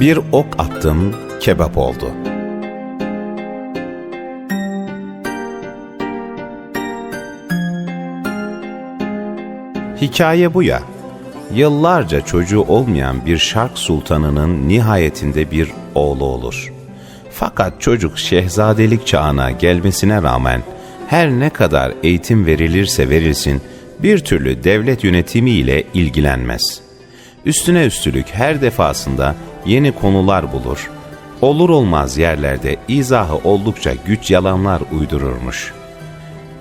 Bir ok attım, kebap oldu. Hikaye bu ya. Yıllarca çocuğu olmayan bir şark sultanının nihayetinde bir oğlu olur. Fakat çocuk şehzadelik çağına gelmesine rağmen her ne kadar eğitim verilirse verilsin bir türlü devlet yönetimiyle ilgilenmez. Üstüne üstlük her defasında yeni konular bulur. Olur olmaz yerlerde izahı oldukça güç yalanlar uydururmuş.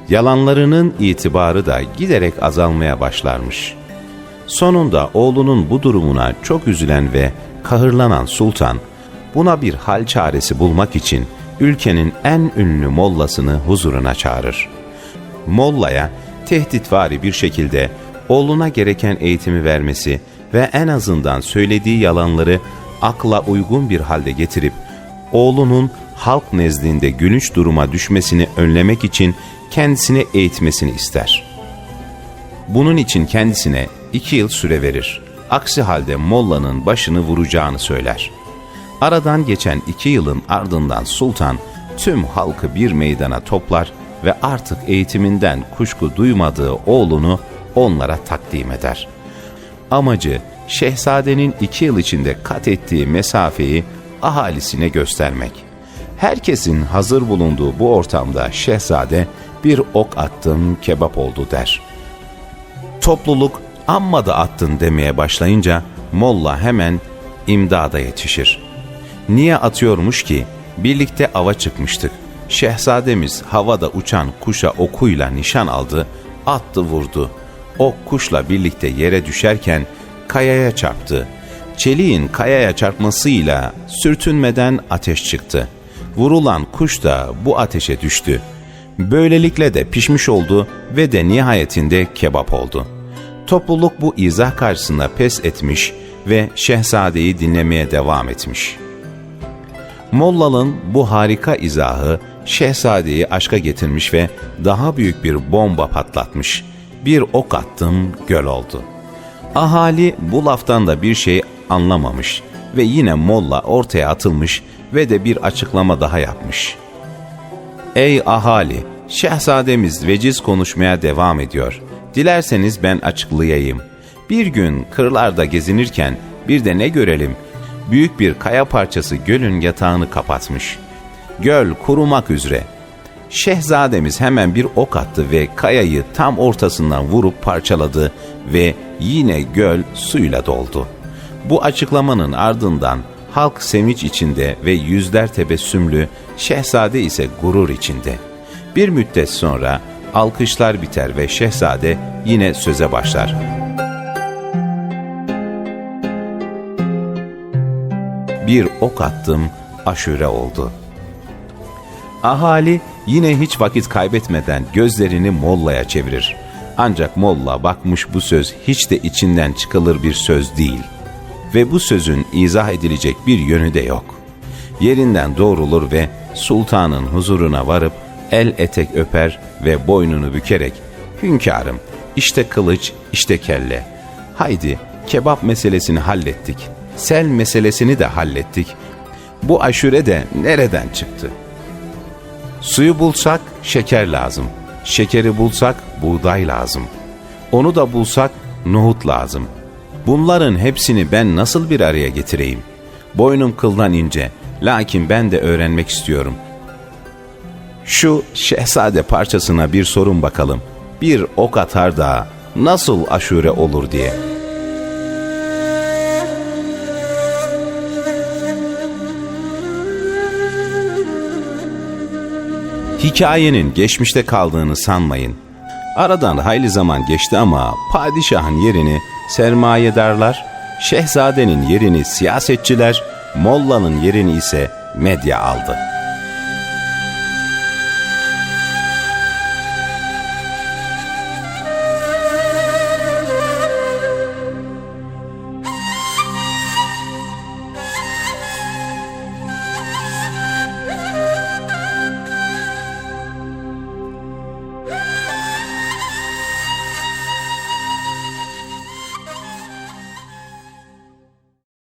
Yalanlarının itibarı da giderek azalmaya başlarmış. Sonunda oğlunun bu durumuna çok üzülen ve kahırlanan sultan, buna bir hal çaresi bulmak için ülkenin en ünlü mollasını huzuruna çağırır. Mollaya tehditvari bir şekilde oğluna gereken eğitimi vermesi ve en azından söylediği yalanları akla uygun bir halde getirip oğlunun halk nezdinde gülünç duruma düşmesini önlemek için kendisini eğitmesini ister. Bunun için kendisine iki yıl süre verir. Aksi halde mollanın başını vuracağını söyler. Aradan geçen iki yılın ardından sultan tüm halkı bir meydana toplar ve artık eğitiminden kuşku duymadığı oğlunu onlara takdim eder. Amacı şehzadenin iki yıl içinde kat ettiği mesafeyi ahalisine göstermek. Herkesin hazır bulunduğu bu ortamda şehzade bir ok attım kebap oldu der. Topluluk amma da attın demeye başlayınca molla hemen imdada yetişir. Niye atıyormuş ki? Birlikte ava çıkmıştık. Şehzademiz havada uçan kuşa okuyla nişan aldı, attı vurdu. Ok kuşla birlikte yere düşerken kayaya çarptı. Çeliğin kayaya çarpmasıyla sürtünmeden ateş çıktı. Vurulan kuş da bu ateşe düştü. Böylelikle de pişmiş oldu ve de nihayetinde kebap oldu. Topluluk bu izah karşısında pes etmiş ve şehzadeyi dinlemeye devam etmiş. Mollal'ın bu harika izahı şehzadeyi aşka getirmiş ve daha büyük bir bomba patlatmış. Bir ok attım göl oldu. Ahali bu laftan da bir şey anlamamış ve yine Molla ortaya atılmış ve de bir açıklama daha yapmış. Ey ahali! Şehzademiz veciz konuşmaya devam ediyor. Dilerseniz ben açıklayayım. Bir gün kırlarda gezinirken bir de ne görelim? Büyük bir kaya parçası gölün yatağını kapatmış. Göl kurumak üzere. Şehzademiz hemen bir ok attı ve kayayı tam ortasından vurup parçaladı ve yine göl suyla doldu. Bu açıklamanın ardından halk sevinç içinde ve yüzler tebessümlü, şehzade ise gurur içinde. Bir müddet sonra alkışlar biter ve şehzade yine söze başlar. Bir ok attım, aşure oldu. Ahali yine hiç vakit kaybetmeden gözlerini Molla'ya çevirir. Ancak Molla bakmış bu söz hiç de içinden çıkılır bir söz değil. Ve bu sözün izah edilecek bir yönü de yok. Yerinden doğrulur ve sultanın huzuruna varıp el etek öper ve boynunu bükerek hünkârım işte kılıç işte kelle. Haydi kebap meselesini hallettik. Sel meselesini de hallettik. Bu aşure de nereden çıktı? Suyu bulsak şeker lazım şekeri bulsak buğday lazım onu da bulsak nohut lazım bunların hepsini ben nasıl bir araya getireyim boynum kıldan ince lakin ben de öğrenmek istiyorum şu şehzade parçasına bir sorun bakalım. Bir ok atar da nasıl aşure olur diye. Hikayenin geçmişte kaldığını sanmayın. Aradan hayli zaman geçti ama padişahın yerini sermayedarlar, şehzadenin yerini siyasetçiler, mollanın yerini ise medya aldı.''